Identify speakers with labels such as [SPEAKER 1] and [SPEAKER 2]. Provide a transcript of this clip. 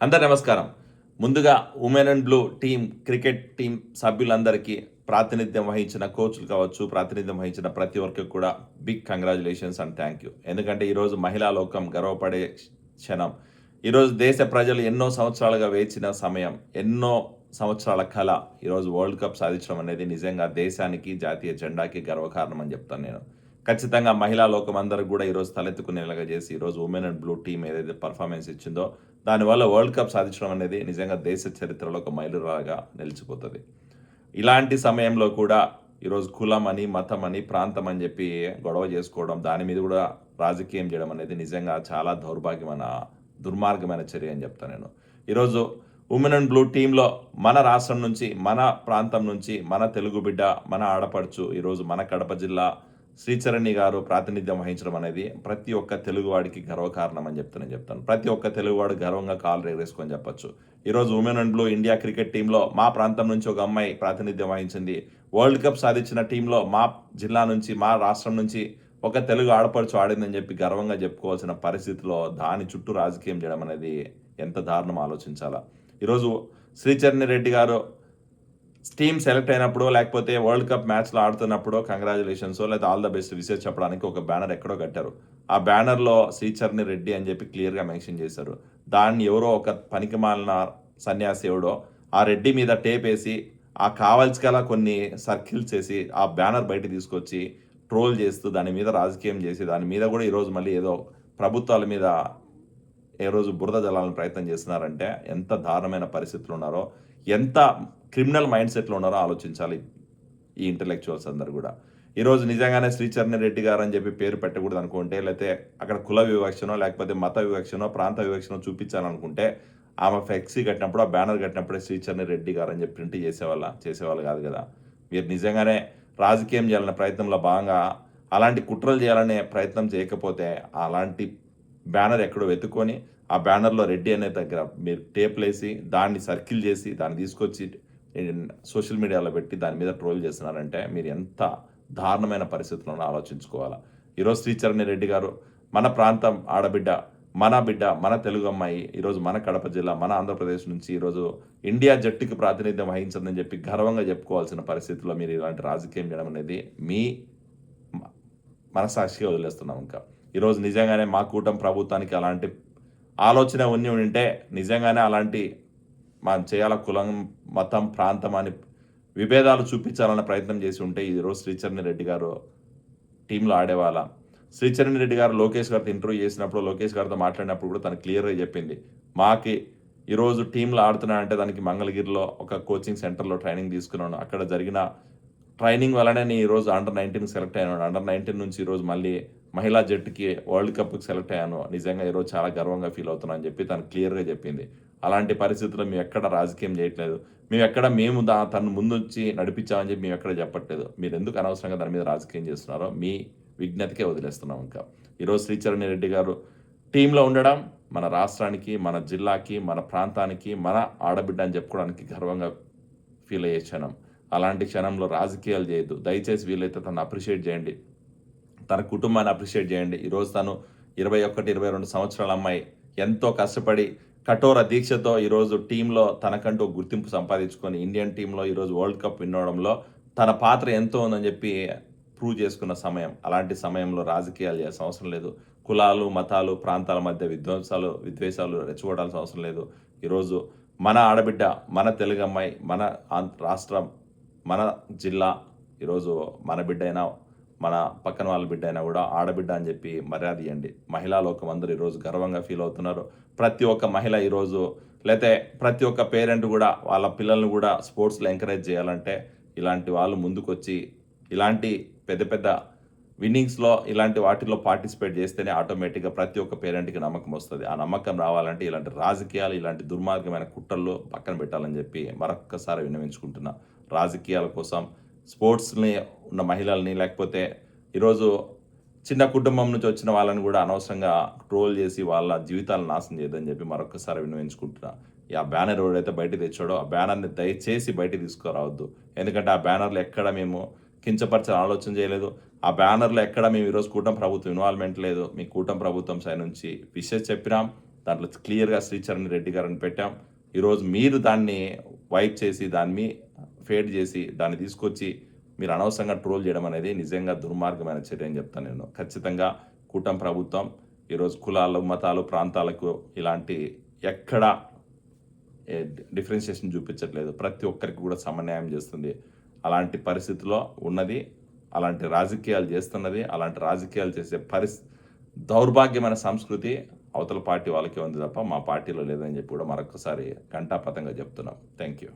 [SPEAKER 1] అందరు నమస్కారం. ముందుగా women and blue team cricket team సభ్యులందరికీ ప్రాతినిధ్యం వహించిన కోచ్లు కావచ్చు ప్రాతినిధ్యం వహించిన ప్రతి ఒక్కరికి కూడా big congratulations and thank you. ఎందుకంటే ఈరోజు మహిళా లోకం గర్వపడే క్షణం. ఈరోజు దేశ ప్రజలు ఎన్నో సంవత్సరాలుగా వేచిన సమయం ఎన్నో సంవత్సరాల కళ ఈరోజు వరల్డ్ కప్ సాధించడం అనేది నిజంగా దేశానికి జాతీయ జెండాకి గర్వకారణం అని చెప్తాను నేను. ఖచ్చితంగా మహిళా లోకం అందరూ కూడా ఈరోజు తలెత్తుకునేలాగా చేసి ఈరోజు ఉమెన్ అండ్ బ్లూ టీం ఏదైతే పర్ఫార్మెన్స్ ఇచ్చిందో దానివల్ల వరల్డ్ కప్ సాధించడం అనేది నిజంగా దేశ చరిత్రలో ఒక మైలురాగా నిలిచిపోతుంది. ఇలాంటి సమయంలో కూడా ఈరోజు కులం అని మతం అని ప్రాంతం అని చెప్పి గొడవ చేసుకోవడం దాని మీద కూడా రాజకీయం చేయడం అనేది నిజంగా చాలా దౌర్భాగ్యమైన దుర్మార్గమైన చర్య అని చెప్తాను నేను. ఈరోజు ఉమెన్ అండ్ బ్లూ టీంలో మన రాష్ట్రం నుంచి మన ప్రాంతం నుంచి మన తెలుగు బిడ్డ మన ఆడపడుచు ఈరోజు మన కడప జిల్లా శ్రీచరణి గారు ప్రాతినిధ్యం వహించడం అనేది ప్రతి ఒక్క తెలుగువాడికి గర్వకారణం అని చెప్తే నేను చెప్తాను. ప్రతి ఒక్క తెలుగువాడు గర్వంగా కాలు రేగేసుకొని చెప్పొచ్చు. ఈరోజు women and blue India cricket టీంలో మా ప్రాంతం నుంచి ఒక అమ్మాయి ప్రాతినిధ్యం వహించింది. వరల్డ్ కప్ సాధించిన టీంలో మా జిల్లా నుంచి మా రాష్ట్రం నుంచి ఒక తెలుగు ఆడపడుచు ఆడిందని చెప్పి గర్వంగా చెప్పుకోవాల్సిన పరిస్థితిలో దాని చుట్టూ రాజకీయం చేయడం అనేది ఎంత దారుణం ఆలోచించాలా? ఈరోజు శ్రీచరణి రెడ్డి గారు టీమ్ సెలెక్ట్ అయినప్పుడు లేకపోతే వరల్డ్ కప్ మ్యాచ్లో ఆడుతున్నప్పుడు కంగ్రాచులేషన్స్ లేదా ఆల్ ద బెస్ట్ విషయం చెప్పడానికి ఒక బ్యానర్ ఎక్కడో కట్టారు. ఆ బ్యానర్లో శ్రీచర్ని రెడ్డి అని చెప్పి క్లియర్గా మెన్షన్ చేశారు. దాన్ని ఎవరో ఒక పనికిమాలిన సన్యాసి ఎవడో ఆ రెడ్డి మీద టేప్ వేసి ఆ కావాల్సి గల కొన్ని సర్కిల్స్ వేసి ఆ బ్యానర్ బయట తీసుకొచ్చి ట్రోల్ చేస్తూ దాని మీద రాజకీయం చేసి దాని మీద కూడా ఈరోజు మళ్ళీ ఏదో ప్రభుత్వాల మీద ఏ రోజు బురద జలాలను ప్రయత్నం చేస్తున్నారంటే ఎంత దారుణమైన పరిస్థితులు ఉన్నారో ఎంత క్రిమినల్ మైండ్ సెట్లో ఉన్నారో ఆలోచించాలి ఈ ఇంటలెక్చువల్స్ అందరు కూడా. ఈరోజు నిజంగానే శ్రీచరణ్ రెడ్డి గారు అని చెప్పి పేరు పెట్టకూడదు అనుకుంటే లేకపోతే అక్కడ కుల వివక్షనో లేకపోతే మత వివక్షనో ప్రాంత వివక్షనో చూపించాలనుకుంటే ఆమె ఫ్లెక్సీ కట్టినప్పుడు ఆ బ్యానర్ కట్టినప్పుడే శ్రీచరణ్ రెడ్డి గారు అని చెప్పి ప్రింట్ చేసేవాళ్ళ చేసేవాళ్ళు కాదు కదా. మీరు నిజంగానే రాజకీయం చేయాలనే ప్రయత్నంలో భాగంగా అలాంటి కుట్రలు చేయాలనే ప్రయత్నం చేయకపోతే అలాంటి బ్యానర్ ఎక్కడో వెతుక్కొని ఆ బ్యానర్లో రెడ్డి అనే దగ్గర మీరు టేప్లేసి దాన్ని సర్కిల్ చేసి దాన్ని తీసుకొచ్చి సోషల్ మీడియాలో పెట్టి దాని మీద ట్రోల్ చేస్తున్నారంటే మీరు ఎంత దారుణమైన పరిస్థితుల్లో ఆలోచించుకోవాలా. ఈరోజు శ్రీచరణి రెడ్డి గారు మన ప్రాంతం ఆడబిడ్డ మన బిడ్డ మన తెలుగు అమ్మాయి ఈరోజు మన కడప జిల్లా మన ఆంధ్రప్రదేశ్ నుంచి ఈరోజు ఇండియా జట్టుకి ప్రాతినిధ్యం వహించిందని చెప్పి గర్వంగా చెప్పుకోవాల్సిన పరిస్థితుల్లో మీరు ఇలాంటి రాజకీయం చేయడం అనేది మీ మనసాక్షిగా వదిలేస్తున్నాం ఇంకా. ఈరోజు నిజంగానే మా కూటమి ప్రభుత్వానికి అలాంటి ఆలోచన ఉన్ని ఉంటే నిజంగానే అలాంటి మనం చేయాల కులం మతం ప్రాంతం అని విభేదాలు చూపించాలన్న ప్రయత్నం చేసి ఉంటే ఈరోజు శ్రీచరణి రెడ్డి గారు టీంలో ఆడేవాళ్ళ. శ్రీచరణ్ రెడ్డి గారు లోకేష్ గారితో ఇంటర్వ్యూ చేసినప్పుడు లోకేష్ గారితో మాట్లాడినప్పుడు కూడా తను క్లియర్గా చెప్పింది. మాకి ఈరోజు టీంలో ఆడుతున్నానంటే దానికి మంగళగిరిలో ఒక కోచింగ్ సెంటర్లో ట్రైనింగ్ తీసుకున్నాను. అక్కడ జరిగిన ట్రైనింగ్ వల్లనే నేను ఈరోజు అండర్ నైన్టీన్కి సెలెక్ట్ అయ్యాను. అండర్ నైన్టీన్ నుంచి ఈరోజు మళ్ళీ మహిళా జట్టుకి వరల్డ్ కప్కి సెలెక్ట్ అయ్యాను. నిజంగా ఈరోజు చాలా గర్వంగా ఫీల్ అవుతున్నాను అని చెప్పి తను క్లియర్గా చెప్పింది. అలాంటి పరిస్థితుల్లో మేము ఎక్కడ రాజకీయం చేయట్లేదు. మేము ఎక్కడ మేము దా తను ముందుంచి నడిపించామని చెప్పి మేము ఎక్కడ చెప్పట్లేదు. మీరు ఎందుకు అనవసరంగా దాని మీద రాజకీయం చేస్తున్నారో మీ విజ్ఞతకే వదిలేస్తున్నాం ఇంకా. ఈరోజు శ్రీచరణ్ రెడ్డి గారు టీంలో ఉండడం మన రాష్ట్రానికి మన జిల్లాకి మన ప్రాంతానికి మన ఆడబిడ్డ అని చెప్పుకోవడానికి గర్వంగా ఫీల్ అయ్యే క్షణం. అలాంటి క్షణంలో రాజకీయాలు చేయొద్దు. దయచేసి వీలైతే తను అప్రిషియేట్ చేయండి. తన కుటుంబాన్ని అప్రిషియేట్ చేయండి. ఈరోజు తను ఇరవై ఒకటి ఇరవై రెండు సంవత్సరాల అమ్మాయి. ఎంతో కష్టపడి కఠోర దీక్షతో ఈరోజు టీంలో తనకంటూ గుర్తింపు సంపాదించుకొని ఇండియన్ టీంలో ఈరోజు వరల్డ్ కప్ వినడంలో తన పాత్ర ఎంతో ఉందని చెప్పి ప్రూవ్ చేసుకున్న సమయం. అలాంటి సమయంలో రాజకీయాలు చేయాల్సిన అవసరం లేదు. కులాలు మతాలు ప్రాంతాల మధ్య విధ్వంసాలు విద్వేషాలు రెచ్చగొట్టాల్సిన అవసరం లేదు. ఈరోజు మన ఆడబిడ్డ మన తెలుగు అమ్మాయి మన రాష్ట్రం మన జిల్లా ఈరోజు మన బిడ్డ అయినా మన పక్కన వాళ్ళ బిడ్డ అయినా కూడా ఆడబిడ్డ అని చెప్పి మర్యాద ఇవ్వండి మహిళా లోకం అందరూ ఈరోజు గర్వంగా ఫీల్ అవుతున్నారు. ప్రతి ఒక్క మహిళ ఈరోజు లేతే ప్రతి ఒక్క పేరెంట్ కూడా వాళ్ళ పిల్లల్ని కూడా స్పోర్ట్స్లో ఎంకరేజ్ చేయాలంటే ఇలాంటి వాళ్ళు ముందుకొచ్చి ఇలాంటి పెద్ద పెద్ద విన్నింగ్స్లో ఇలాంటి వాటిల్లో పార్టిసిపేట్ చేస్తేనే ఆటోమేటిక్గా ప్రతి ఒక్క పేరెంట్కి నమ్మకం వస్తుంది. ఆ నమ్మకం రావాలంటే ఇలాంటి రాజకీయాలు ఇలాంటి దుర్మార్గమైన కుట్రలు పక్కన పెట్టాలని చెప్పి మరొక్కసారి విన్నవించుకుంటున్నా. రాజకీయాల కోసం స్పోర్ట్స్ని ఉన్న మహిళల్ని లేకపోతే ఈరోజు చిన్న కుటుంబం నుంచి వచ్చిన వాళ్ళని కూడా అనవసరంగా ట్రోల్ చేసి వాళ్ళ జీవితాలను నాశనం చేయదని చెప్పి మరొకసారి వినియోగించుకుంటున్నా ఆ బ్యానర్ ఎవడైతే బయట తెచ్చాడో ఆ బ్యానర్ని దయచేసి బయట తీసుకురావద్దు. ఎందుకంటే ఆ బ్యానర్లు ఎక్కడ మేము కించపరచాలని ఆలోచన చేయలేదు. ఆ బ్యానర్లో ఎక్కడ మేము ఈరోజు కూటమి ప్రభుత్వం ఇన్వాల్వ్మెంట్ లేదు. మీ కూటమి ప్రభుత్వం సైడ్ నుంచి విషయం చెప్పినాం. దాంట్లో క్లియర్గా శ్రీచరణ్ రెడ్డి గారిని పెట్టాం. ఈరోజు మీరు దాన్ని వైప్ చేసి దాన్ని ఫేడ్ చేసి దాన్ని తీసుకొచ్చి మీరు అనవసరంగా ట్రోల్ చేయడం అనేది నిజంగా దుర్మార్గమైన చర్య అని చెప్తాను నేను. ఖచ్చితంగా కూటమి ప్రభుత్వం ఈరోజు కులాలు మతాలు ప్రాంతాలకు ఇలాంటి ఎక్కడా డిఫరెన్షియేషన్ చూపించట్లేదు. ప్రతి ఒక్కరికి కూడా సమన్యాయం చేస్తుంది. అలాంటి పరిస్థితిలో ఉన్నది అలాంటి రాజకీయాలు చేస్తున్నది అలాంటి రాజకీయాలు చేసే పరిస్ దౌర్భాగ్యమైన సంస్కృతి అవతల పార్టీ వాళ్ళకే ఉంది తప్ప మా పార్టీలో లేదని చెప్పి కూడా మరొకసారి ఘంటాపథంగా చెప్తున్నాం. Thank you